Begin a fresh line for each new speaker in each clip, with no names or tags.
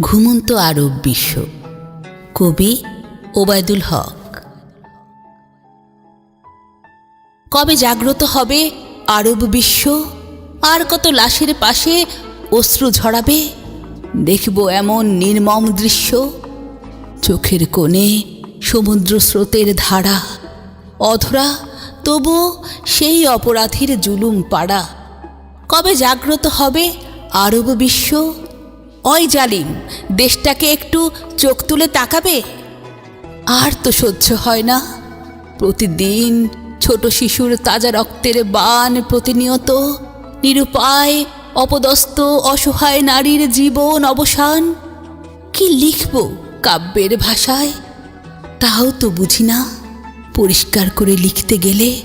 ঘুমন্ত আরব বিশ্ব। কবি ওবায়দুল হক। কবে জাগ্রত হবে আরব বিশ্ব? আর কত লাশের পাশে অশ্রু ঝরাবে? দেখব এমন নির্মম দৃশ্য। চোখের কোণে সমুদ্র স্রোতের ধারা। অধরা তবু সেই অপরাধীর জুলুম পাড়া। কবে জাগ্রত হবে আরব বিশ্ব? অয় জালিম, দেশটাকে একটু চোখ তুলে তাকাবে? আর তো সহ্য হয় না। প্রতিদিন ছোট শিশুর তাজা রক্তের বান প্রতিনিয়ত নিরুপায়, অপদস্থ, অসহায় নারীর জীবন অবসান। কি লিখব কাব্যের ভাষায়? তাও তো বুঝি না। পরিষ্কার করে লিখতে গেলে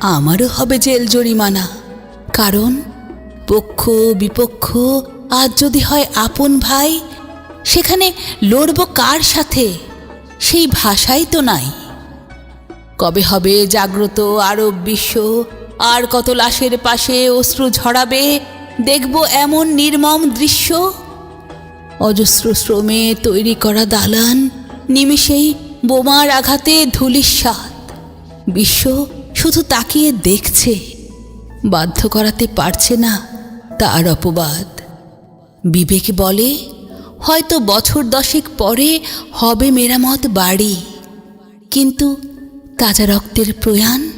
আমারও হবে জেল জরিমানা। কারণ পক্ষ বিপক্ষ আজ যদি হয় আপন ভাই, সেখানে লড়ব কার সাথে? সেই ভাষাই তো নাই। কবে হবে জাগ্রত আরব বিশ্ব? আর কত লাশের পাশে অশ্রু ঝরাবে? দেখব এমন নির্মম দৃশ্য? অজস্র শ্রমে তৈরি করা দালান, নিমিষেই বোমার আঘাতে ধুলিস্বাদ বিশ্ব শুধু তাকিয়ে দেখছে। বাধ্য করাতে পারছে না তার অপবাদ। বিবেক বলে, হয়তো বছর দশেক পরে হবে মেরামত বাড়ি। কিন্তু তাজা রক্তের প্রয়াণ,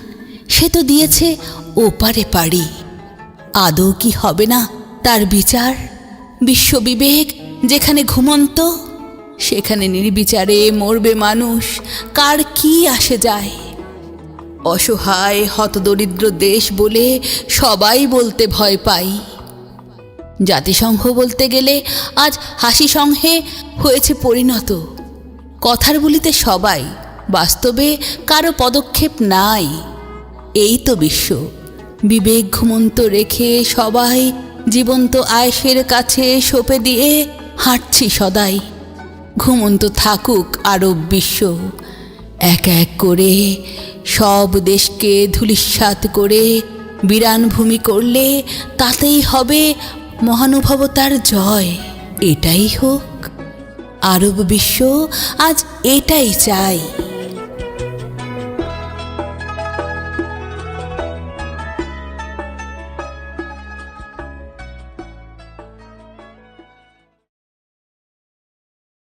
সে তো দিয়েছে ওপারে পাড়ি। আদৌ কি হবে না তার বিচার? বিশ্ববিবেক যেখানে ঘুমন্ত, সেখানে নির্বিচারে মরবে মানুষ। কার কি আসে যায়? অসহায়, হতদরিদ্র দেশ বলে সবাই বলতে ভয় পাই। জাতিসংঘ বলতে গেলে আজ হাসি সংঘে হয়েছে পরিণত। কথার বলিতে সবাই বাস্তবে কারও পদক্ষেপ নাই। এই তো বিশ্ব। বিবেক ঘুমন্ত রেখে সবাই জীবন্ত আয়েসের কাছে সঁপে দিয়ে হাঁটছি সদাই। ঘুমন্ত থাকুক আরব বিশ্ব। এক এক করে সব দেশকে ধূলিসাৎ করে বিরান ভূমি করলে তাতেই হবে মহানুভবতার জয়। এটাই হোক। আরব বিশ্ব আজ এটাই চাই